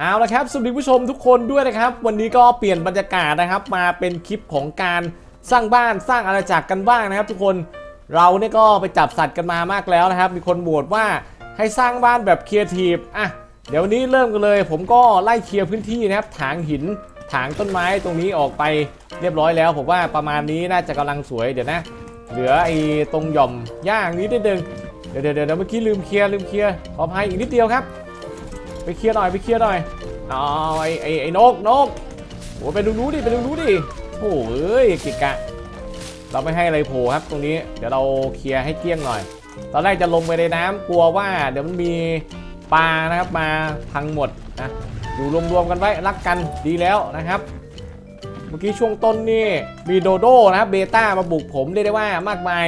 เอาละครับสวัสดีผู้ชมทุกคนด้วยนะครับ วันนี้ก็เปลี่ยนบรรยากาศนะครับ มาเป็นคลิปของการสร้างบ้านสร้างอาณาจักรกันบ้างนะครับ ทุกคนเราเนี่ยก็ไปจับสัตว์กันมามากแล้วนะครับ มีคนโหวตว่าให้สร้างบ้านแบบครีเอทีฟอะเดี๋ยววันนี้เริ่มกันเลย ผมก็ไล่เคลียร์พื้นที่นะครับถางหินถางต้นไม้ตรงนี้ออกไปเรียบร้อยแล้ว ผมว่าประมาณนี้น่าจะกำลังสวยเดี๋ยวนะ เหลือไอ้ตรงหย่อมย่างนี้นิดนึงเดี๋ยวเดี๋ยวเดี๋ยวเมื่อกี้ลืมเคลียร์ลืมเคลียร์ขออภัยอีกนิดเดียวครับ ไปเคลียร์หน่อยไปเคลียร์หน่อยเอาไอ้ไอ้ไอ้นกนกโอ้ไปดูรู้ดิไปดูรู้ดิโอ้เอ้ยกิกะ เราไม่ให้อะไรโผล่ครับตรงนี้เดี๋ยวเราเคลียร์ให้เกลี้ยงหน่อย ตอนแรกจะลงไปในน้ำกลัวว่า เดี๋ยวมันมีปลานะครับมาพังหมดนะอยู่รวมๆกันไว้รักกันดีแล้วนะครับเมื่อกี้ช่วงต้นนี่มีโดโดนะครับเบต้ามาบุกผมเรียกได้ว่ามากมาย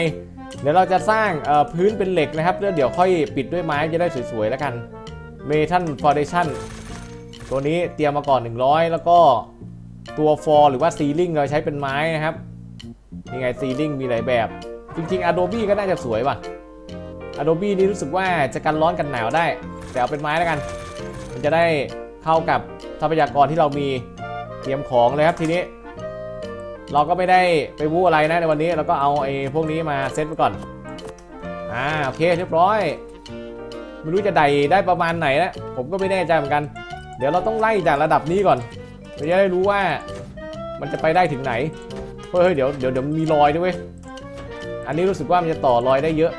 เดี๋ยวเราจะสร้างพื้นเป็นเหล็กนะครับแล้วเดี๋ยวค่อยปิดด้วยไม้จะได้สวยๆแล้วกัน เมทัลฟอร์เดชั่นตัวนี้เตรียมมาก่อน 100 แล้วก็ตัวฟอร์หรือว่าซีลิงเราใช้เป็นไม้นะครับนี่ไงซีลิงมีหลายแบบ จริงๆ Adobe ก็น่าจะสวยป่ะ Adobe นี่รู้สึกว่าจะกันร้อนกันหนาวได้ แต่เอาเป็นไม้แล้วกัน มันจะได้เข้ากับทรัพยากรที่เรามีเตรียมของเลยครับทีนี้ เราก็ไม่ได้ไปวู้อะไรนะในวันนี้เราก็เอาไอ้พวกนี้มาเซตไว้ก่อนอ่าโอเคเรียบร้อย ไม่รู้จะใดได้ประมาณไหนนะผมก็ไม่แน่ใจเหมือนกัน เดี๋ยวเราต้องไล่จากระดับนี้ก่อนเราจะได้รู้ว่ามันจะไปได้ถึงไหนเฮ้ยเดี๋ยวเดี๋ยวเดี๋ยวมีรอยด้วยอันนี้รู้สึกว่ามันจะต่อรอยได้เยอะ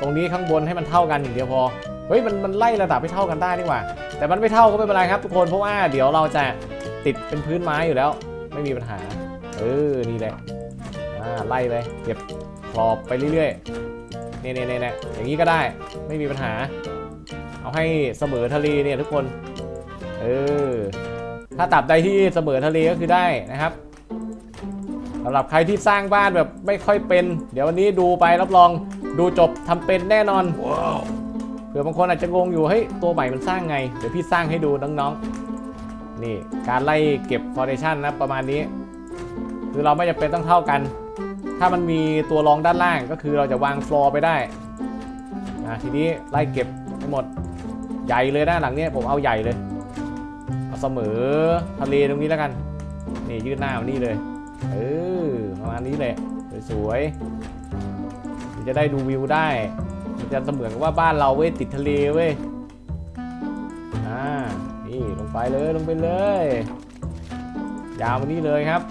ตรงนี้ข้างบนให้มันเท่ากันอย่างเดียวพอเฮ้ยมันมันไล่ระดับให้เท่ากันได้นี่หว่า แต่มันไม่เท่าก็ไม่เป็นไรครับ ทุกคนเพราะว่าเดี๋ยวเราจะติดเป็นพื้นไม้อยู่แล้ว ไม่มีปัญหา เออนี่แหละอ่าไล่ไปเก็บขอบไปเรื่อย เนี่ยเนี่ยเนี่ยอย่างนี้ก็ได้ไม่มีปัญหา เอาให้เสมอทะเลเนี่ยทุกคนเออถ้าตับใดที่เสมอทะเลก็คือได้นะครับสำหรับใครที่สร้างบ้านแบบไม่ค่อยเป็น เดี๋ยววันนี้ดูไปรับรองดูจบทำเป็นแน่นอนเผื่อบางคนอาจจะงงอยู่เฮ้ยตัวใหม่มันสร้างไง เดี๋ยวพี่สร้างให้ดูน้องๆนี่การไล่เก็บฟอร์เดชั่นนะประมาณนี้ คือเราไม่จำเป็นต้องเท่ากัน ถ้ามันมีตัวรองด้านล่างก็คือเราจะวางฟลอร์ไปได้นะทีนี้ไล่เก็บให้หมดใหญ่เลยนะหลังเนี้ยผมเอาใหญ่เลยเอาเสมอทะเลตรงนี้แล้วกันนี่ยืดหน้ามานี่เลยเออประมาณนี้เลยสวยๆจะได้ดูวิวได้มันจะเสมือนกับว่าบ้านเราเว้ยติดทะเลเว้ยอ่านี่ลงไปเลยลงไปเลย ยาวมานี่เลยครับ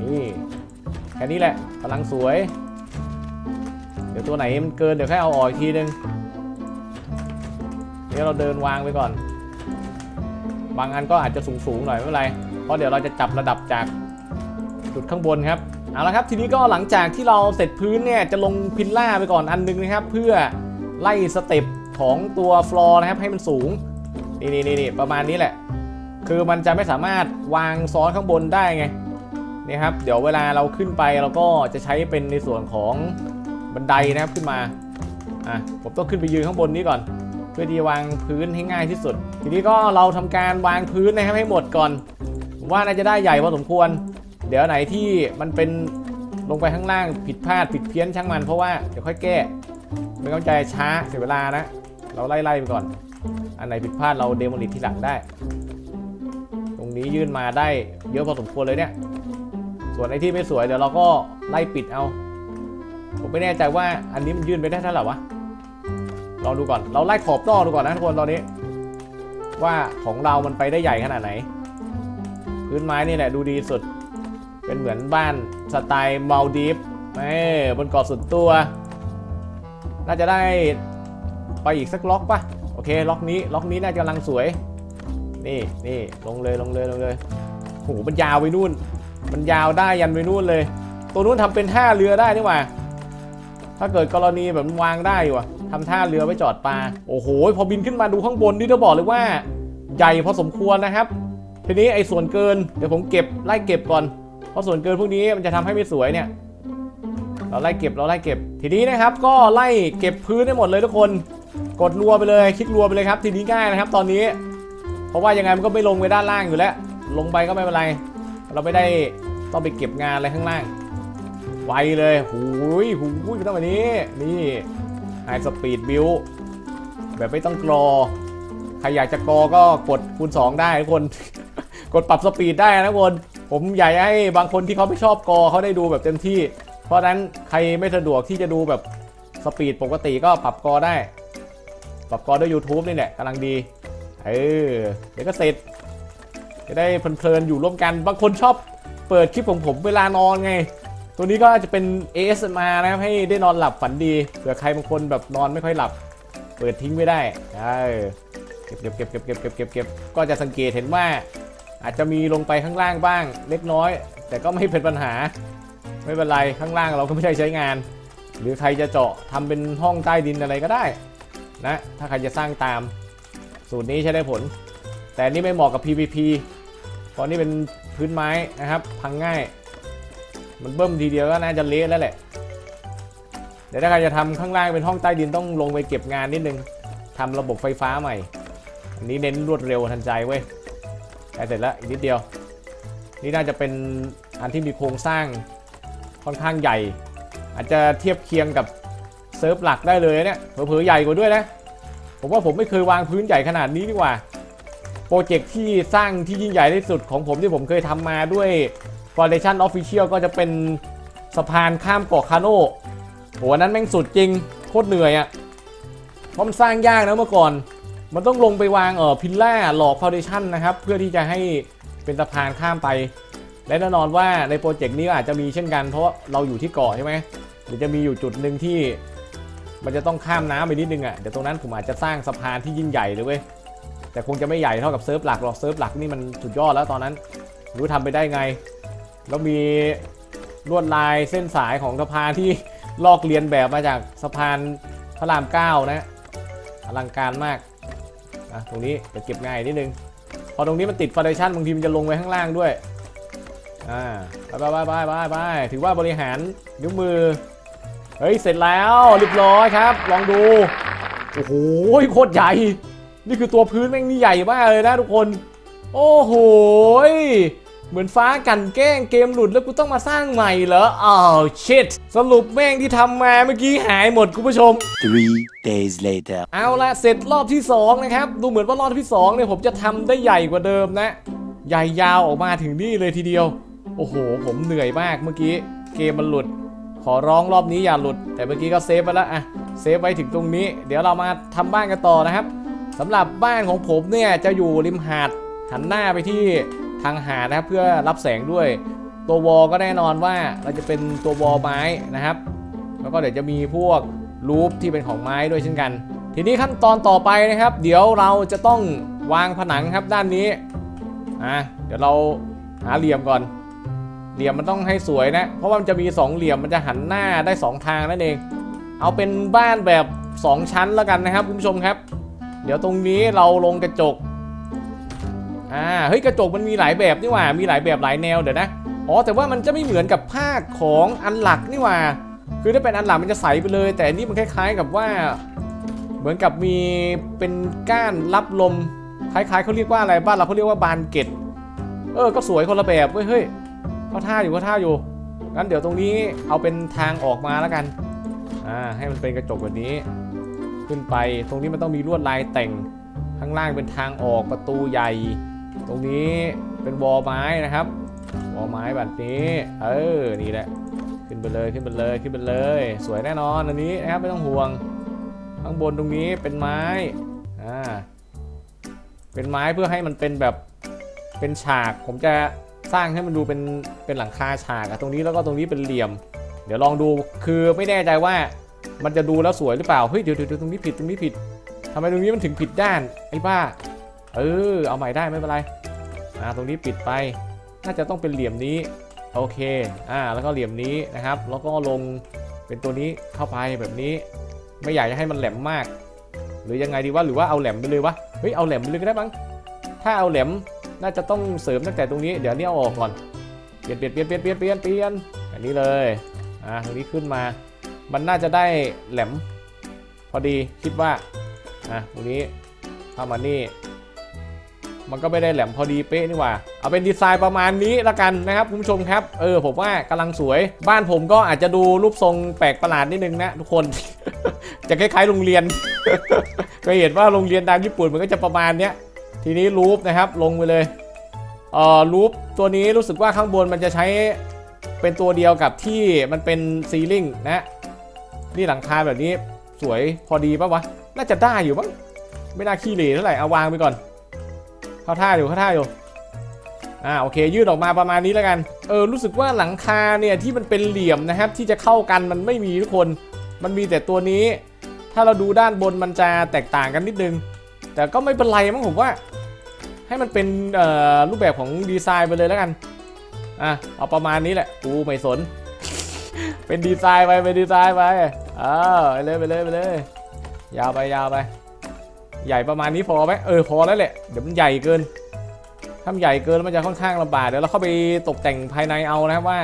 นี่ ค่นี้แหละกำลังสวย เดี๋ยวตัวไหนมันเกินเดี๋ยวแค่เอาออกอีกทีนึงเดี๋ยวเราเดินวางไปก่อน บางอันก็อาจจะสูงๆหน่อยไม่เป็นไรเพราะเดี๋ยวเราจะจับระดับจากจุดข้างบนครับเอาละครับทีนี้ก็หลังจากที่เราเสร็จพื้นเนี่ยจะลงพิลล่าไปก่อนอันหนึงนะครับ เพื่อไล่สเต็ปของตัวฟลอร์นะครับให้มันสูงนี่นี่นี่ประมาณนี้แหละ คือมันจะไม่สามารถวางซ้อนข้างบนได้ไง นี่ครับ เดี๋ยวเวลาเราขึ้นไปเราก็จะใช้เป็นในส่วนของบันไดนะครับขึ้นมา อะ ผมต้องขึ้นไปยืนข้างบนนี้ก่อน เพื่อที่วางพื้นให้ง่ายที่สุด ทีนี้ก็เราทำการวางพื้นนะครับให้หมดก่อน ว่าน่าจะได้ใหญ่พอสมควร เดี๋ยวไหนที่มันเป็นลงไปข้างล่างผิดพลาดผิดเพี้ยนช่างมันเพราะว่าเดี๋ยวค่อยแก้ไม่ต้องใจช้าเสียเวลานะ เราไล่ๆไปก่อน อันไหนผิดพลาดเราเดโมลิทที่หลังได้ ตรงนี้ยื่นมาได้เยอะพอสมควรเลยเนี่ย ส่วนไอ้ที่ไม่สวยเดี๋ยวเราก็ไล่ปิดเอา ผมไม่แน่ใจว่าอันนี้มันยื่นไปได้เท่าไหร่วะลองดูก่อน เราไล่ขอบนอกดูก่อนนะทุกคนตอนนี้ ว่าของเรามันไปได้ใหญ่ขนาดไหน พื้นไม้นี่แหละดูดีสุด เป็นเหมือนบ้านสไตล์มาลดีฟเอ้บนเกาะสุดตัว น่าจะได้ไปอีกสักล็อกปะโอเค ล็อกนี้ ล็อกนี้น่าจะกำลังสวย นี่นี่ลงเลยลงเลยลงเลยโหมันยาวไปนู่น มันยาวได้ยันไปนู่นเลย ตัวนู้นทำเป็นท่าเรือได้นี่หว่า ถ้าเกิดกรณีแบบมันวางได้อยู่อะทำท่าเรือไว้จอดปลา โอ้โห พอบินขึ้นมาดูข้างบนนี่ต้องบอกเลยว่า ใหญ่พอสมควรนะครับ ทีนี้ไอ้ส่วนเกินเดี๋ยวผมเก็บไล่เก็บก่อน เพราะส่วนเกินพวกนี้มันจะทำให้ไม่สวยเนี่ย เราไล่เก็บเราไล่เก็บ ทีนี้นะครับก็ไล่เก็บพื้นให้หมดเลยทุกคน กดรัวไปเลยคลิกรัวไปเลยครับ ทีนี้ง่ายนะครับ ตอนนี้ เพราะว่ายังไงมันก็ไม่ลงไปด้านล่างอยู่แล้ว ลงไปก็ไม่เป็นไร เราไม่ได้ต้องไปเก็บงานอะไรข้างล่าง ไวเลยหูยหูยต้องแบบนี้นี่ไฮสปีดบิวแบบไม่ต้องกรอ ใครอยากจะกรอก็กดคูณ2ได้ทุกคน กดปรับสปีดได้นะทุกคน ผมอยากให้บางคนที่เขาไม่ชอบกรอเขาได้ดูแบบเต็มที่ เพราะฉะนั้นใครไม่สะดวกที่จะดูแบบสปีดปกติก็ปรับกรอได้ ปรับกรอด้วย YouTube นี่แหละกำลังดี เออ เดี๋ยวก็เสร็จ จะได้เพลินๆอยู่ร่วมกันบางคนชอบเปิดคลิปของผมเวลานอนไง ตัวนี้ก็จะเป็น ASMR นะครับให้ได้นอนหลับฝันดีเผื่อใครบางคนแบบนอนไม่ค่อยหลับ เปิดทิ้งไม่ได้เออเก็บเก็บเก็บเก็บเก็บเก็บเก็บเก็บก็จะสังเกตเห็นว่า อาจจะมีลงไปข้างล่างบ้างเล็กน้อย แต่ก็ไม่เป็นปัญหา ไม่เป็นไรข้างล่างเราก็ไม่ได้ใช้งาน หรือใครจะเจาะทำเป็นห้องใต้ดินอะไรก็ได้นะถ้าใครจะสร้างตาม สูตรนี้ใช้ได้ผล แต่นนี่ไม่เหมาะกับ PVP เพราะนี่เป็นพื้นไม้นะครับ พังง่าย มันเบิ่มทีเดียวก็น่าจะเละแล้วแหละ เดี๋ยวถ้าใครจะทำข้างล่างเป็นห้องใต้ดินต้องลงไปเก็บงานนิดนึงทำระบบไฟฟ้าใหม่ อันนี้เน้นรวดเร็วทันใจเว้ยใกล้เสร็จแล้วอีกนิดเดียว นี่น่าจะเป็นอันที่มีโครงสร้างค่อนข้างใหญ่ อาจจะเทียบเคียงกับเซิร์ฟหลักได้เลยเนี่ยเผลอๆใหญ่กว่าด้วยนะ ผมว่าผมไม่เคยวางพื้นใหญ่ขนาดนี้ดีกว่า โปรเจกต์ที่สร้างที่ยิ่งใหญ่ที่สุดของผมที่ผมเคยทำมาด้วย Foundation Official ก็จะเป็นสะพานข้ามเกาะคาโน่โหอันนั้นแม่งสุดจริง โคตรเหนื่อยอะ่ะเพราะมันสร้างยากนะเมื่อก่อน มันต้องลงไปวางเออพิลล่าหลอกฟ u n เดชั่นนะครับ เพื่อที่จะให้เป็นสะพานข้ามไป และแน่นอนว่าในโปรเจกต์นี้อาจจะมีเช่นกัน เพราะเราอยู่ที่เกาะใช่ไหมเดี๋ยวจะมีอยู่จุดหนึ่งที่ มันจะต้องข้ามน้ำไปนิดนึงอะ่ะเดี๋ยวตรงนั้นผมอาจจะสร้างสะพานที่ยิ่งใหญ่เลยเว้ย แต่คงจะไม่ใหญ่เท่ากับเซิร์ฟหลักหรอกเซิร์ฟหลักนี่มันสุดยอดแล้วตอนนั้นรู้ทำไปได้ไง แล้วมีลวดลายเส้นสายของสะพานที่ลอกเลียนแบบมาจากสะพานพระรามเก้านะอลังการมากอะตรงนี้จะเก็บง่ายนิดนึง พอตรงนี้มันติดฟ u n เดชั่นบางทีมันจะลงไปข้างล่างด้วยอ่าไปไปไปไปไปถือว่าบริหารนิ้วมือ เฮ้ย เสร็จแล้วเรียบร้อยครับ ลองดู โอ้โหโคตรใหญ่ นี่คือตัวพื้นแม่งนี่ใหญ่มากเลยนะทุกคน โอ้โหยเหมือนฟ้ากลันแกล้งเกมหลุดแล้วกูต้องมาสร้างใหม่เหรออ้าวชิตสรุปแม่งที่ทำมาเมื่อกี้หายหมดคุณผู้ชม Three days later. เอาละเสร็จรอบที่ 2 นะครับ ดูเหมือนว่ารอบที่2เนี่ยผมจะทำได้ใหญ่กว่าเดิมนะ ใหญ่ยาวออกมาถึงนี่เลยทีเดียว โอ้โห ผมเหนื่อยมากเมื่อกี้ เกมมันหลุด ขอร้องรอบนี้อย่าหลุด แต่เมื่อกี้ก็เซฟไปแล้วอะเซฟไว้ถึงตรงนี้ เดี๋ยวเรามาทำบ้านกันต่อนะครับ สำหรับบ้านของผมเนี่ยจะอยู่ริมหาดหันหน้าไปที่ทางหาดนะครับเพื่อรับแสงด้วย ตัววอก็แน่นอนว่าเราจะเป็นตัววอไม้นะครับ แล้วก็เดี๋ยวจะมีพวกรูปที่เป็นของไม้ด้วยเช่นกัน ทีนี้ขั้นตอนต่อไปนะครับ เดี๋ยวเราจะต้องวางผนังครับด้านนี้อะเดี๋ยวเราหาเหลี่ยมก่อน เหลี่ยมมันต้องให้สวยนะ เพราะว่ามันจะมี 2 เหลี่ยมมันจะหันหน้าได้ 2 ทางนั่นเอง เอาเป็นบ้านแบบ 2 ชั้นแล้วกันนะครับคุณผู้ชมครับ เดี๋ยวตรงนี้เราลงกระจก อ่า เฮ้ย กระจกมันมีหลายแบบนี่หว่า มีหลายแบบหลายแนวเดี๋ยวนะ อ๋อ แต่ว่ามันจะไม่เหมือนกับภาคของอันหลักนี่หว่า คือถ้าเป็นอันหลังมันจะใสไปเลย แต่อันนี่มันคล้าย ๆ กับว่า เหมือนกับมีเป็นก้านรับลม คล้ายๆเขาเรียกว่าอะไร บ้านเราเขาเรียกว่าบานเกตเออ ก็สวยคนละแบบเว้ย เฮ้ยเขาท่าอยู่เขาท่าอยู่ งั้นเดี๋ยวตรงนี้เอาเป็นทางออกมาแล้วกัน อ่า ให้มันเป็นกระจกแบบนี้ ขึ้นไป ตรงนี้มันต้องมีลวดลายแต่ง ข้างล่างเป็นทางออกประตูใหญ่ ตรงนี้เป็นวอลไม้นะครับ วอลไม้แบบนี้ เออ นี่แหละ ขึ้นไปเลยขึ้นไปเลยขึ้นไปเลย สวยแน่นอนอันนี้นะครับไม่ต้องห่วง ข้างบนตรงนี้เป็นไม้ อ่า เป็นไม้เพื่อให้มันเป็นแบบเป็นฉาก ผมจะสร้างให้มันดูเป็นเป็นหลังคาฉากอะตรงนี้แล้วก็ตรงนี้เป็นเหลี่ยม เดี๋ยวลองดู คือไม่แน่ใจว่า มันจะดูแล้วสวยหรือเปล่า เฮ้ยเดี๋ยวเดี๋ยวตรงนี้ผิดตรงนี้ผิดทำไมตรงนี้มันถึงผิดด้านไอ้บ้า เออ เอาใหม่ได้ไม่เป็นไร อ่า ตรงนี้ปิดไป น่าจะต้องเป็นเหลี่ยมนี้ โอเค อ่า แล้วก็เหลี่ยมนี้นะครับ แล้วก็ลงเป็นตัวนี้เข้าไปแบบนี้ ไม่อยากจะให้มันแหลมมาก หรือยังไงดีวะ หรือว่าเอาแหลมไปเลยวะ เฮ้ย เอาแหลมไปเลยก็ได้บ้างถ้าเอาแหลมน่าจะต้องเสริมตั้งแต่ตรงนี้ เดี๋ยวนี้เอาออกก่อน เปลี่ยนเปลี่ยนเปลี่ยนเปลี่ยนเปลี่ยนเปลี่ยนเปลี่ยนอันนี้เลย อ่า ตรงนี้ขึ้นมา มันน่าจะได้แหลม พอดีคิดว่าอะตรงนี้เข้ามานี่มันก็ไม่ได้แหลมพอดีเป๊ะนี่หว่า เอาเป็นดีไซน์ประมาณนี้ละกันนะครับคุณผู้ชมครับ เออผมว่ากำลังสวย บ้านผมก็อาจจะดูรูปทรงแปลกประหลาดนิดนึงนะทุกคน จะคล้ายๆโรงเรียนเคยเห็นว่าโรงเรียนดังญี่ปุ่นมันก็จะประมาณเนี้ย ทีนี้รูปนะครับลงไปเลย เอ่อรูปตัวนี้รู้สึกว่าข้างบนมันจะใช้เป็นตัวเดียวกับที่มันเป็นซีลิงนะ นี่หลังคาแบบนี้สวยพอดีปะวะ น่าจะได้อยู่มั้ง ไม่น่าขี้เหร่เท่าไหร่ เอาวางไปก่อน เข้าท่าอยู่เข้าท่าอยู่ อ่าโอเค ยืดออกมาประมาณนี้แล้วกัน เออรู้สึกว่าหลังคาเนี่ยที่มันเป็นเหลี่ยมนะครับ ที่จะเข้ากันมันไม่มีทุกคน มันมีแต่ตัวนี้ ถ้าเราดูด้านบนมันจะแตกต่างกันนิดนึง แต่ก็ไม่เป็นไรมั้งผมว่า ให้มันเป็นรูปแบบของดีไซน์ไปเลยแล้วกัน อะเอาประมาณนี้แหละกูไม่สน เป็นดีไซน์ไปเป็นดีไซน์ไป อ่าไปเลยไปเลยไปเลย ยาวไปยาวไป ใหญ่ประมาณนี้พอไหมเออพอแล้วแหละ เดี๋ยวมันใหญ่เกิน ถ้ามันใหญ่เกินแล้วมันจะค่อนข้างลำบากเดี๋ยวเราเข้าไปตกแต่งภายในเอานะครับว่า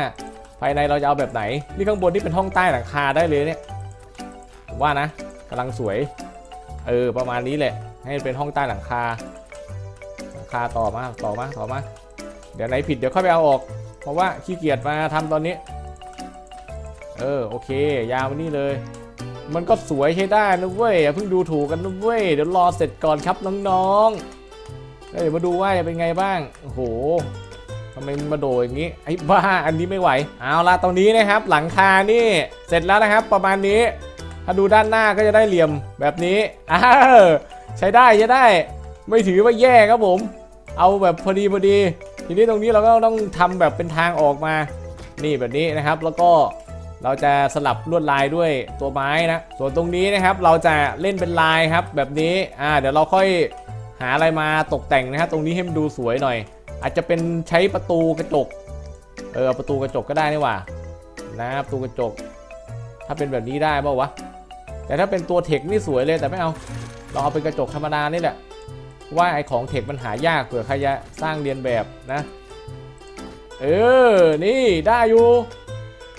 ภายในเราจะเอาแบบไหน นี่ข้างบนนี่เป็นห้องใต้หลังคาได้เลยเนี่ยว่านะกำลังสวย เออประมาณนี้แหละ ให้เป็นห้องใต้หลังคาหลังคาต่อมาต่อมาต่อมา เดี๋ยวไหนผิดเดี๋ยวค่อยไปเอาออก เพราะว่าขี้เกียจมาทำตอนนี้ เออโอเค ยาวมานี่เลย มันก็สวยใช้ได้นะเว้ยอย่าเพิ่งดูถูกกันนะเว้ยเดี๋ยวรอเสร็จก่อนครับน้องๆเดี๋ยวมาดูว่าจะเป็นไงบ้างโอ้โหทำไมมันมาโดดอย่างนี้ไอ้บ้าอันนี้ไม่ไหวเอาละตรงนี้นะครับ หลังคานี่เสร็จแล้วนะครับ ประมาณนี้ถ้าดูด้านหน้าก็จะได้เหลี่ยมแบบนี้อ้าใช้ได้ใช้ได้ ไม่ถือว่าแย่ครับผม เอาแบบพอดีพอดี ทีนี้ตรงนี้เราก็ต้องทำแบบเป็นทางออกมา นี่แบบนี้นะครับ แล้วก็ เราจะสลับลวดลายด้วยตัวไม้นะ ส่วนตรงนี้นะครับเราจะเล่นเป็นลายครับ แบบนี้อ่าเดี๋ยวเราค่อยหาอะไรมาตกแต่งนะครับตรงนี้ให้มันดูสวยหน่อย อาจจะเป็นใช้ประตูกระจกเออประตูกระจกก็ได้นี่หว่านะประตูกระจก ถ้าเป็นแบบนี้ได้ป่าวะแต่ถ้าเป็นตัวเทคนี่สวยเลยแต่ไม่เอาเราเอาเป็นกระจกธรรมดานี่แหละว่าไอของเทคมันหายากเผื่อใครจะสร้างเรียนแบบนะ เออ นี่ได้อยู่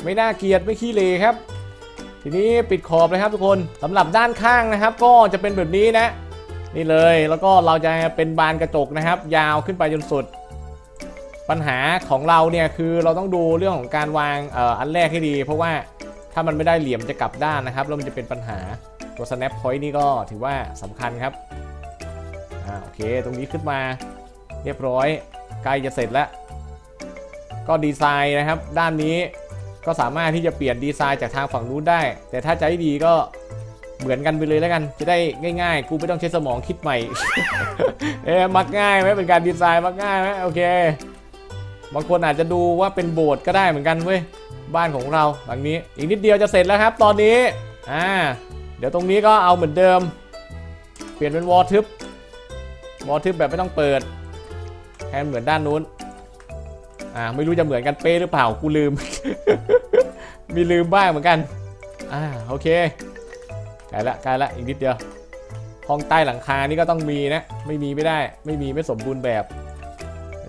ไม่น่าเกลียดไม่ขี้เลครับ ทีนี้ปิดขอบเลยครับทุกคนสำหรับด้านข้างนะครับ ก็จะเป็นแบบนี้นะ นี่เลยแล้วก็เราจะเป็นบานกระจกนะครับ ยาวขึ้นไปจนสุด ปัญหาของเราเนี่ยคือเราต้องดูเรื่องของการวางอ,อ,อันแรกให้ดี เพราะว่าถ้ามันไม่ได้เหลี่ยมจะกลับด้านนะครับแล้วมันจะเป็นปัญหาตัว snap point นี่ก็ถือว่าสำคัญครับอ่าโอเคตรงนี้ขึ้นมาเรียบร้อยใกล้จะเสร็จแล้ว ก็ดีไซน์นะครับ ด้านนี้ ก็สามารถที่จะเปลี่ยนดีไซน์จากทางฝั่งนู้นได้ แต่ถ้าใจดีก็เหมือนกันไปเลยแล้วกัน จะได้ง่าย ๆ กูไม่ต้องใช้สมองคิดใหม่ เอ๊ะมักง่ายไหมเป็นการดีไซน์มักง่ายไหมโอเคบางคนอาจจะดูว่าเป็นโบสถ์ก็ได้เหมือนกันเว้ยบ้านของเราหลังนี้ อีกนิดเดียวจะเสร็จแล้วครับ ตอนนี้อ่าเดี๋ยวตรงนี้ก็เอาเหมือนเดิม เปลี่ยนเป็นวอลทึบวอลทึบแบบไม่ต้องเปิดแทนเหมือนด้านนู้น อ่าไม่รู้จะเหมือนกันเป๊ะหรือเปล่ากูลืม มีลืมบ้างเหมือนกัน อ่าโอเคใกล้ละใกล้ละอีกนิดเดียวห้องใต้หลังคานี่ก็ต้องมีนะ ไม่มีไม่ได้ ไม่มีไม่สมบูรณ์แบบ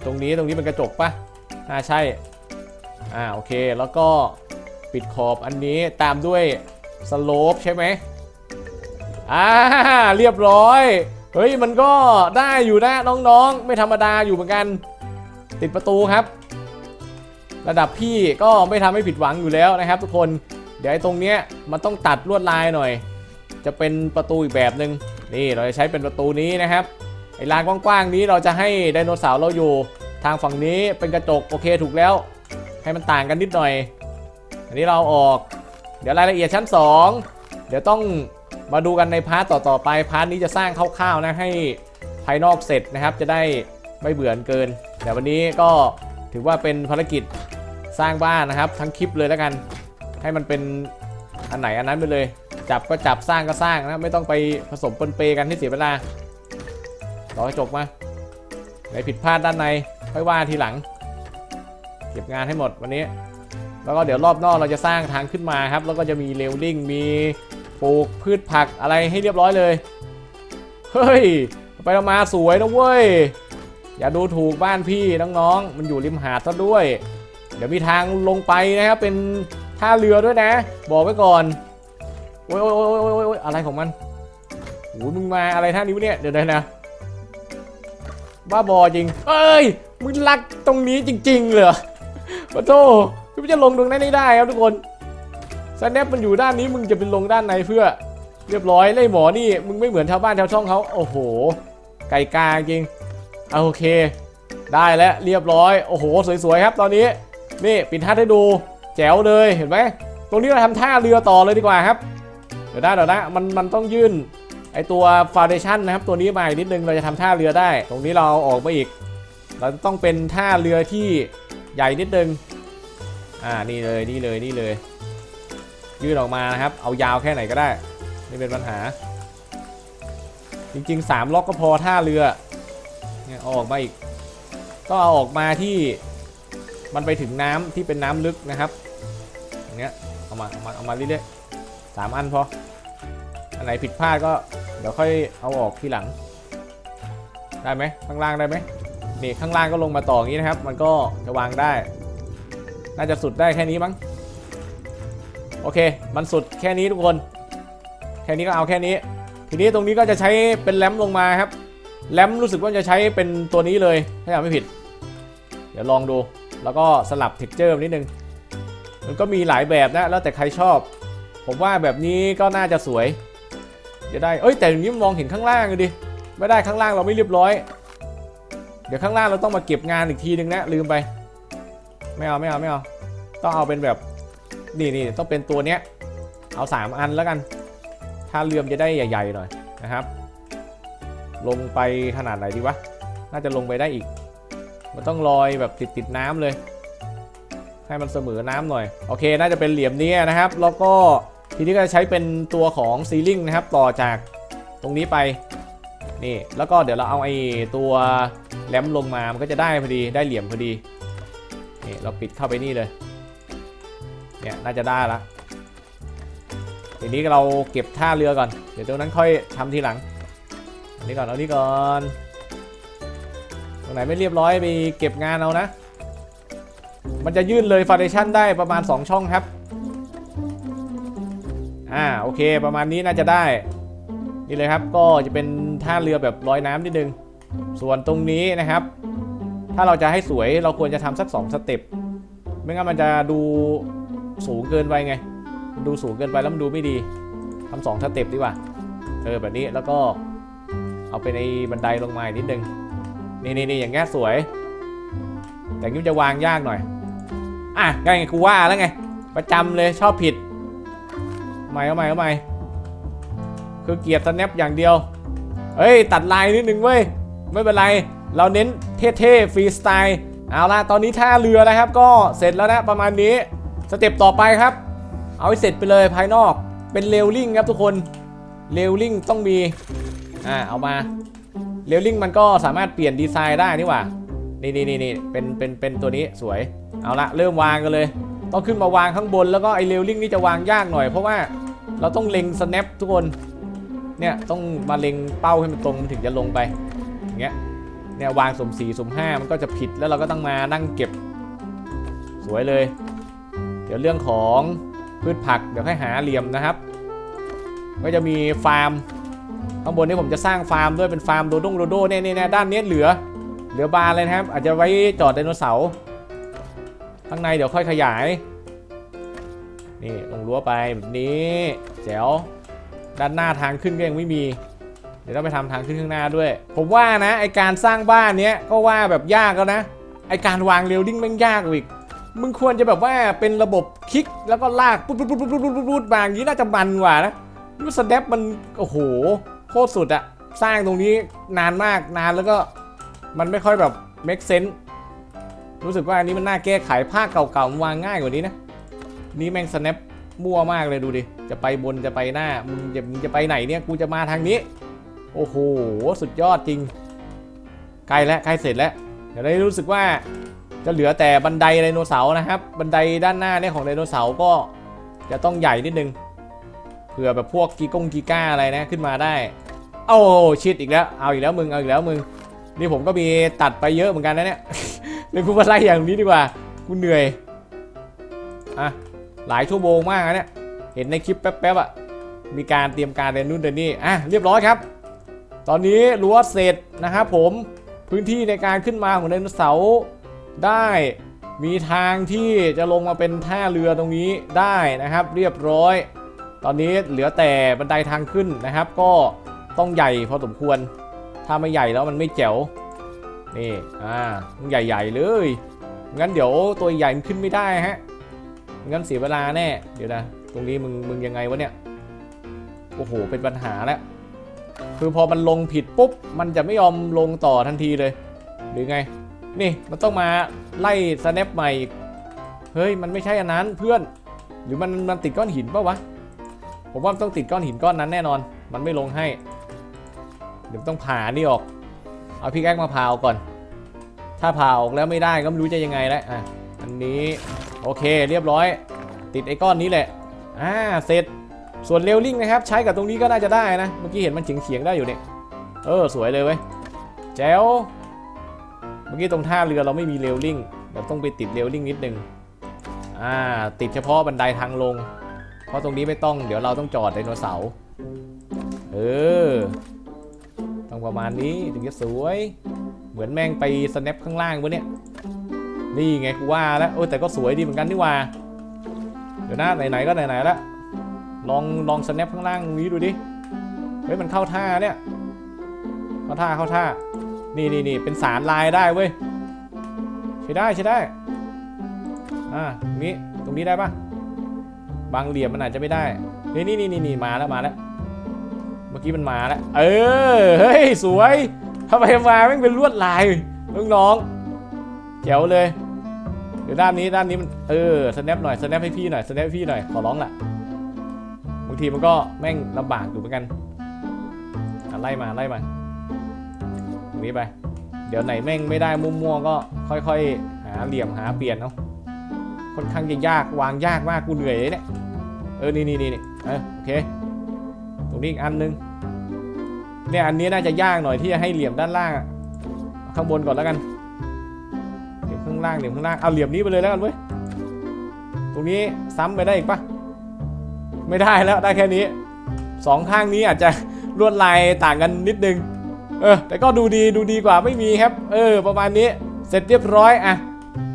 ตรงนี้ตรงนี้เป็นกระจกปะน่าใช่ อ่าโอเคแล้วก็ปิดขอบอันนี้ตามด้วยสโลปใช่ไหมอ่าเรียบร้อย เฮ้ยมันก็ได้อยู่นะน้องๆ ไม่ธรรมดาอยู่เหมือนกัน ติดประตูครับ ระดับพี่ก็ไม่ทำให้ผิดหวังอยู่แล้วนะครับ ทุกคนเดี๋ยวไอ้ตรงเนี้ยมันต้องตัดลวดลายหน่อย จะเป็นประตูอีกแบบหนึ่งนี่เราจะใช้เป็นประตูนี้นะครับไอ้ลานกว้างๆนี้เราจะให้ไดโนเสาร์เราอยู่ทางฝั่งนี้เป็นกระจกโอเคถูกแล้ว ให้มันต่างกันนิดหน่อย อันนี้เราออก เดี๋ยวรายละเอียดชั้น 2 เดี๋ยวต้องมาดูกันในพาร์ทต่อๆไปพาร์ทนี้จะสร้างคร่าวๆนะให้ภายนอกเสร็จนะครับ จะได้ไม่เบื่อเกินแต่วันนี้ก็ ถือว่าเป็นภารกิจสร้างบ้านนะครับ ทั้งคลิปเลยแล้วกัน ให้มันเป็นอันไหนอันนั้นไปเลย จับก็จับสร้างก็สร้างนะไม่ต้องไปผสมปนเปกันที่เสียเวลาต่อกระจกมาไหนผิดพลาดด้านในค่อยว่าทีหลัง เก็บงานให้หมดวันนี้ แล้วก็เดี๋ยวรอบนอกเราจะสร้างทางขึ้นมาครับ แล้วก็จะมีเรลลิ่งมีปลูกพืชผักอะไรให้เรียบร้อยเลย เฮ้ย ไปเรามาสวยนะเว้ย อย่าดูถูกบ้านพี่น้องๆ มันอยู่ริมหาดซะด้วย เดี๋ยวมีทางลงไปนะครับ เป็นท่าเรือด้วยนะ บอกไว้ก่อน โอ้ยโอ้ยโอ้ยโอ้ยโอ้ยอะไรของมันโอ้ยมึงมาอะไรท่านี้วะเนี่ย เดี๋ยวนะ บ้าบอจริง เอ้ย มึงรักตรงนี้จริง ๆ เหรอปะโทมึงจะลงตรงนั้นได้ครับทุกคนสแนปมันอยู่ด้านนี้มึงจะเป็นลงด้านในเพื่อ เรียบร้อยไล่หมอนี่มึงไม่เหมือนชาวบ้านชาวช่องเขาโอ้โห ไก่กาจริง โอเค ได้แล้วเรียบร้อย โอ้โห สวยๆครับ ตอนนี้ นี่ปิดทัดให้ดู แจ๋วเลยเห็นไหม ตรงนี้เราทำท่าเรือต่อเลยดีกว่าครับ เดี๋ยวได้เดี๋ยวนะมันมันต้องยื่นไอตัวฟาวเดชั่นนะครับ ตัวนี้มาอีกนิดนึงเราจะทำท่าเรือได้ ตรงนี้เราอาออกมาอีก เราต้องเป็นท่าเรือที่ใหญ่นิดนึง อ่านี่เลยนี่เลยนี่เลย ยื่นออกมานะครับ เอายาวแค่ไหนก็ได้ ไม่เป็นปัญหา จริงๆ3ล็อกก็พอท่าเรือ เนี่ยเอาออกมาอีกก็เอาออกมาที่มันไปถึงน้ำที่เป็นน้ำลึกนะครับอย่างเงี้ยเอามาเอามาเอามาเรื่อยๆสามอันพออันไหนผิดพลาดก็เดี๋ยวค่อยเอาออกทีหลัง ได้ไหมข้างล่างได้ไหมนี่ข้างล่างก็ลงมาต่ออย่างนี้นะครับ มันก็จะวางได้ น่าจะสุดได้แค่นี้มั้งโอเค มันสุดแค่นี้ทุกคน แค่นี้ก็เอาแค่นี้ ทีนี้ตรงนี้ก็จะใช้เป็นแรมลงมาครับ แรมรู้สึกว่าจะใช้เป็นตัวนี้เลยถ้าจำไม่ผิด เดี๋ยวลองดู แล้วก็สลับเท็กเจอร์นิดนึง มันก็มีหลายแบบนะ แล้วแต่ใครชอบ ผมว่าแบบนี้ก็น่าจะสวย จะได้ เอ้ย แต่อย่างนี้มองเห็นข้างล่างเลยดิ ไม่ได้ข้างล่างเราไม่เรียบร้อย เดี๋ยวข้างล่างเราต้องมาเก็บงานอีกทีนึงนะ ลืมไป ไม่เอาไม่เอาไม่เอา ต้องเอาเป็นแบบ นี่นี่ต้องเป็นตัวเนี้ย เอา 3 อันแล้วกัน ถ้าเรือมจะได้ใหญ่ ๆ หน่อยนะครับ ลงไปขนาดไหนดีวะ น่าจะลงไปได้อีก มันต้องลอยแบบติดติดน้ำเลย ให้มันเสมอน้ำหน่อย โอเค น่าจะเป็นเหลี่ยมนี้นะครับ แล้วก็ทีนี้ก็จะใช้เป็นตัวของซีลิงนะครับ ต่อจากตรงนี้ไป นี่ แล้วก็เดี๋ยวเราเอาไอ้ตัวแรมลงมา มันก็จะได้พอดี ได้เหลี่ยมพอดี นี่ เราปิดเข้าไปนี่เลย เนี่ย น่าจะได้ละทีนี้เราเก็บท่าเรือก่อน เดี๋ยวตรงนั้นค่อยทำทีหลัง อันนี้ก่อนเอานี้ก่อนตรงไหนไม่เรียบร้อยไปเก็บงานเอานะ มันจะยื่นเลยฟ u n เดชั่นได้ประมาณ 2 ช่องครับ อ่าโอเคประมาณนี้น่าจะได้ นี่เลยครับก็จะเป็นท่าเรือแบบลอยน้ำนิดนึง ส่วนตรงนี้นะครับ ถ้าเราจะให้สวยเราควรจะทำสัก 2 สเต็ป ไม่งั้นมันจะดูสูงเกินไปไงมันดูสูงเกินไปแล้วมันดูไม่ดีทำสองสเต็ปดีกว่า เออแบบนี้แล้วก็ เอาไปในบันไดลงมาอีกนิดนึงนี่นี่นี่อย่างเงี้ยสวย แต่งี้จะวางยากหน่อย อะไงกูว่าแล้วไง ประจำเลยชอบผิดใหม่เอาใหม่เอาใหม่คือเกียร์สแนปอย่างเดียว เฮ้ย ตัดลายนิดนึงเว้ย ไม่เป็นไร เราเน้นเท่ๆฟรีสไตล์เอาละตอนนี้ท่าเรือนะครับ ก็เสร็จแล้วนะประมาณนี้สเต็ปต่อไปครับ เอาให้เสร็จไปเลยภายนอกเป็นเรลลิ่งครับทุกคนเรลลิ่งต้องมี อ่าเอามาเรลลิ่งมันก็สามารถเปลี่ยนดีไซน์ได้นี่หว่า นี่นี่นี่นี่เป็นเป็นเป็นตัวนี้สวย เอาละเริ่มวางกันเลย ต้องขึ้นมาวางข้างบนแล้วก็ไอเรลลิ่งนี่จะวางยากหน่อย เพราะว่าเราต้องเล็ง snap ทุกคน เนี่ยต้องมาเล็งเป้าให้มันตรงมันถึงจะลงไปอย่างเงี้ย เนี่ยวางสมสี่สมห้ามันก็จะผิดแล้วเราก็ต้องมานั่งเก็บ สวยเลย เดี๋ยวเรื่องของพืชผักเดี๋ยวให้หาเหลี่ยมนะครับ ก็จะมีฟาร์ม ข้างบนนี้ผมจะสร้างฟาร์มด้วยเป็นฟาร์มโดดงโดโดเนี่ยเนี่ยด้านนี้เหลือ เหลือบานเลยนะครับ อาจจะไว้จอดไดโนเสาร์ข้างในเดี๋ยวค่อยขยาย นี่ลงรั้วไปแบบนี้แจ๋วด้านหน้าทางขึ้นก็ยังไม่มี เดี๋ยวต้องไปทำทางขึ้นข้างหน้าด้วย ผมว่านะไอการสร้างบ้านเนี้ยก็ว่าแบบยากแล้วนะไอการวางเรลดิ้งม่งยากอีกมึงควรจะแบบว่าเป็นระบบคลิกแล้วก็ลากปุ๊บปุ๊บปุ๊บปุ๊บปุ๊บปุ๊บมาอย่างนี้น่าจะมันกว่านะรูสแนปมันโอ้โห โคตรสุดอะสร้างตรงนี้นานมากนานแล้วก็มันไม่ค่อยแบบ make sense รู้สึกว่าอันนี้มันน่าแก้ไขภาคเก่าๆวางง่ายกว่านี้นะ นี่แม่ง snap มั่วมากเลยดูดิ จะไปบนจะไปหน้ามึงจะมึงจะไปไหนเนี่ยกูจะมาทางนี้ โอ้โหสุดยอดจริงใกล้แล้วใกล้เสร็จแล้วเดี๋ยวได้รู้สึกว่าจะเหลือแต่บันไดไดโนเสาร์นะครับ บันไดด้านหน้าเนี่ยของไดโนเสาร์ก็จะต้องใหญ่นิดนึง เผื่อแบบพวกกีกงกีก้าอะไรนะขึ้นมาได้ โอ้ชิดอีกแล้ว เอาอีกแล้วมึง เอาอีกแล้วมึง นี่ผมก็มีตัดไปเยอะเหมือนกันนะเนี่ยเดี๋ยวกูมาไล่อย่างนี้ดีกว่า กูเหนื่อย อะ หลายชั่วโมงมากนะเนี่ย เห็นในคลิปแป๊บๆอะ มีการเตรียมการเดินนู่นเดินนี่ อะเรียบร้อยครับ ตอนนี้รั้วเสร็จนะครับผมพื้นที่ในการขึ้นมาของไดโนเสาร์ได้มีทางที่จะลงมาเป็นท่าเรือตรงนี้ได้นะครับ เรียบร้อย ตอนนี้เหลือแต่บันไดทางขึ้นนะครับ ก็ต้องใหญ่พอสมควร ถ้าไม่ใหญ่แล้วมันไม่แจ๋วนี่อ่าต้องใหญ่ๆเลยงั้นเดี๋ยวตัวใหญ่มันขึ้นไม่ได้ฮะงั้นเสียเวลาแน่เดี๋ยวนะตรงนี้มึงมึงยังไงวะเนี่ยโอ้โหเป็นปัญหาแล้วคือพอมันลงผิดปุ๊บมันจะไม่ยอมลงต่อทันทีเลยหรือไง นี่มันต้องมาไล่สแนปใหม่เฮ้ยมันไม่ใช่อันนั้นเพื่อน หรือมันมันติดก้อนหินปะวะ ผมว่าต้องติดก้อนหินก้อนนั้นแน่นอน มันไม่ลงให้ เดี๋ยวต้องผ่านี่ออก เอาพิกแอคมาผ่าออกก่อน ถ้าผ่าออกแล้วไม่ได้ก็ไม่รู้จะยังไงแล้วอะ อันนี้โอเคเรียบร้อย ติดไอ้ก้อนนี้แหละ อ่าเสร็จ ส่วนเรลลิงนะครับ ใช้กับตรงนี้ก็น่าจะได้นะ เมื่อกี้เห็นมันเฉียงเฉียงๆได้อยู่เนี่ย เออสวยเลยเว้ยแจ๋ว เมื่อกี้ตรงท่าเรือเราไม่มีเรลลิงเราต้องไปติดเรลลิงนิดนึง อ่าติดเฉพาะบันไดทางลง เพราะตรงนี้ไม่ต้องเดี๋ยวเราต้องจอดไดโนเสาร์เออต้องประมาณนี้ถึงจะสวย เหมือนแม่งไปสแนปข้างล่างวะเนี่ยนี่ไงกูว่าแล้วโอ้แต่ก็สวยดีเหมือนกันนี่ว่าเดี๋ยวนะไหนๆก็ไหนๆแล้วลองลองสแนปข้างล่างตรงนี้ดูดิเฮ้ยมันเข้าท่าเนี่ยเข้าท่าเข้าท่านี่นี่นี่เป็นสารลายได้เว้ยใช้ได้ใช้ได้อ่าตรงนี้ตรงนี้ได้ปะ บางเหลี่ยมมันอาจจะไม่ได้ นี่นี่นี่นี่มาแล้วมาแล้ว เมื่อกี้มันมาแล้ว เออ เฮ้ย สวยทำไมมาแม่งเป็นลวดลายน้องๆแจ๋วเลย เดี๋ยวด้านนี้ด้านนี้มัน เออ สแนปหน่อย สแนปให้พี่หน่อย สแนปให้พี่หน่อย ขอร้องละบางทีมันก็แม่งลำบากอยู่เหมือนกันไล่มาไล่มาตรงนี้ไป เดี๋ยวไหนแม่งไม่ได้มั่วๆก็ค่อยๆ หาเหลี่ยมหาเปลี่ยนเนาะค่อนข้างจะยากวางยากมากกูเหนื่อยเลยเนี่ย เออ นี่นี่นี่เออโอเค ตรงนี้อีกอันนึง เนี่ยอันนี้น่าจะยากหน่อยที่จะให้เหลี่ยมด้านล่างข้างบนก่อนแล้วกัน เหลี่ยมข้างล่างเหลี่ยมข้างล่าง เอาเหลี่ยมนี้ไปเลยแล้วกันเว้ย ตรงนี้ซ้ำไปได้อีกปะไม่ได้แล้วได้แค่นี้สองข้างนี้อาจจะลวดลายต่างกันนิดนึง เออ แต่ก็ดูดีดูดีกว่าไม่มีครับ เออ ประมาณนี้ เสร็จเรียบร้อยอะ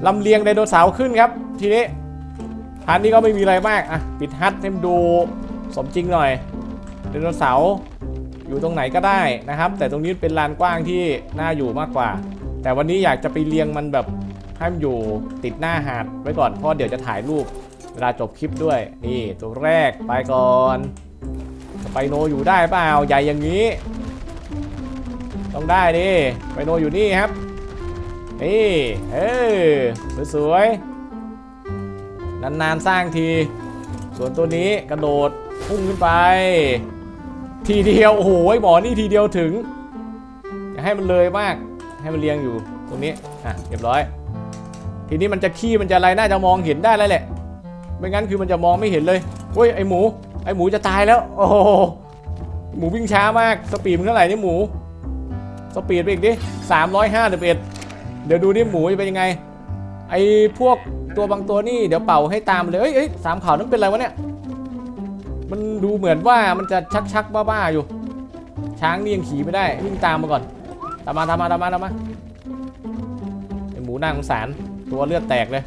ลำเลียงไดโนเสาร์ขึ้นครับ ทีนี้ พาร์ทนี้ก็ไม่มีอะไรมากอะปิดฮัทให้มันดูสมจริงหน่อยไดโนเสาร์อยู่ตรงไหนก็ได้นะครับ แต่ตรงนี้เป็นลานกว้างที่น่าอยู่มากกว่า แต่วันนี้อยากจะไปเรียงมันแบบให้มันอยู่ติดหน้าหาดไว้ก่อนเพราะเดี๋ยวจะถ่ายรูปเวลาจบคลิปด้วย นี่ตัวแรกไปก่อนสไปโนอยู่ได้เปล่าใหญ่อย่างนี้ ต้องได้ดิสไปโนอยู่นี่ครับนี่เออสวยๆ นานๆสร้างที ส่วนตัวนี้กระโดดพุ่งขึ้นไป ทีเดียว โอ้โหหมอนี่ทีเดียวถึง อย่าให้มันเลยมาก ให้มันเรียงอยู่ตรงนี้ อะ เรียบร้อย ทีนี้มันจะขี้มันจะอะไร น่าจะมองเห็นได้แล้วแหละ ไม่งั้นคือมันจะมองไม่เห็นเลยเฮ้ย ไอหมู ไอหมูจะตายแล้ว โอ้โห หมูวิ่งช้ามาก สปีดมันเท่าไหร่นี่หมู สปีดไปอีกดิสามร้อยห้าสิบเอ็ดเดี๋ยวดูดิหมูจะเป็นยังไง ไอพวก ตัวบางตัวนี่เดี๋ยวเป่าให้ตามเลยเอ้ยเอ้ยสามขาวนั่นเป็นอะไรวะเนี่ย มันดูเหมือนว่ามันจะชักชักๆบ้าๆอยู่ ช้างนี่ยังขี่ไม่ได้วิ่งตามมาก่อน ตามมาตามมาตามมาตามมาไอหมูนางสงสารตัวเลือดแตกเลย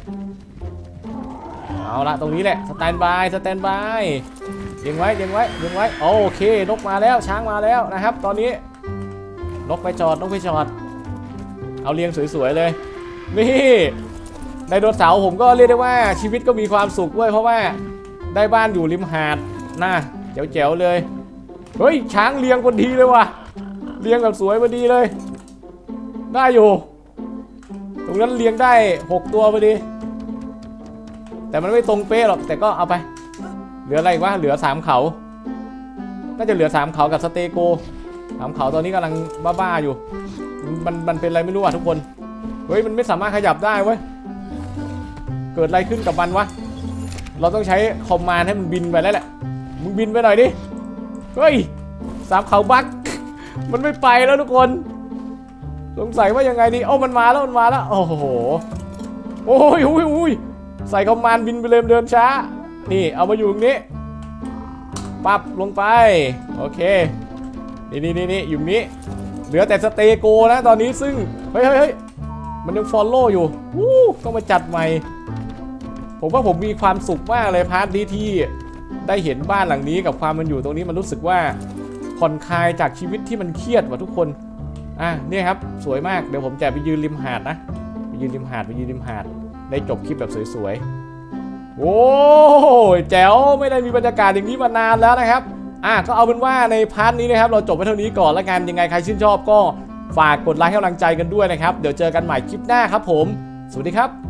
เอาละตรงนี้แหละสแตนบายสแตนบายเลี้ยงไว้เลี้ยงไว้เลี้ยงไว้โอเคนกมาแล้วช้างมาแล้วนะครับ ตอนนี้นกไปจอดนกไปจอด เอาเรียงสวยๆเลยนี่ ไดโนเสาร์ผมก็เรียกได้ว่าชีวิตก็มีความสุขด้วยเพราะว่าได้บ้านอยู่ริมหาดนะแจ๋วๆเลย เฮ้ย ช้างเรียงพอดีเลยว่ะเรียงแบบสวยพอดีเลย ได้อยู่ ตรงนั้นเรียงได้ 6 ตัวพอดี แต่มันไม่ตรงเป๊ะหรอกแต่ก็เอาไป เหลืออะไรวะเหลือ 3 เขา น่าจะเหลือ 3 เขากับสเตโกสามเขาตอนนี้กำลังบ้าๆอยู่ มันมันเป็นอะไรไม่รู้อะทุกคน เฮ้ยมันไม่สามารถขยับได้เว้ย กิดอะไรขึ้นกับมันวะ เราต้องใช้คอมมานให้มันบินไปแล้วแหละ มึงบินไปหน่อยดิ เฮ้ยสามเขาบัก มันไม่ไปแล้วทุกคน สงสัยว่ายังไงดีโอ้ามันมาแล้วมันมาแล้ว โอ้โห โอ้ยโอ้ยโอ้ยใส่คอมมานบินไปเลยเดินช้า นี่เอามาอยู่ตรงนี้ ปับลงไป โอเค นี่นี่นี่นอยู่นี้ เหลือแต่สเตโกนะตอนนี้ซึ่ง เฮ้ยเฮ้ยเฮ้ยมันยังฟอลโล่อยู่วู้ต้องมาจัดใหม่ ผมว่าผมมีความสุขมากเลยพาร์ทนี้ที่ได้เห็นบ้านหลังนี้กับความมันอยู่ตรงนี้มันรู้สึกว่าผ่อนคลายจากชีวิตที่มันเครียดว่ะทุกคนอะเนี่ยครับสวยมากเดี๋ยวผมจะไปยืนริมหาดนะไปยืนริมหาดไปยืนริมหาดได้จบคลิปแบบสวยๆโอ้ยแจ๋วไม่ได้มีบรรยากาศอย่างนี้มานานแล้วนะครับอะก็เอาเป็นว่าในพาร์ทนี้นะครับเราจบไปเท่านี้ก่อนละกันยังไงใครชื่นชอบก็ฝากกดไลค์ให้กำลังใจกันด้วยนะครับ เดี๋ยวเจอกันใหม่คลิปหน้าครับผม สวัสดีครับ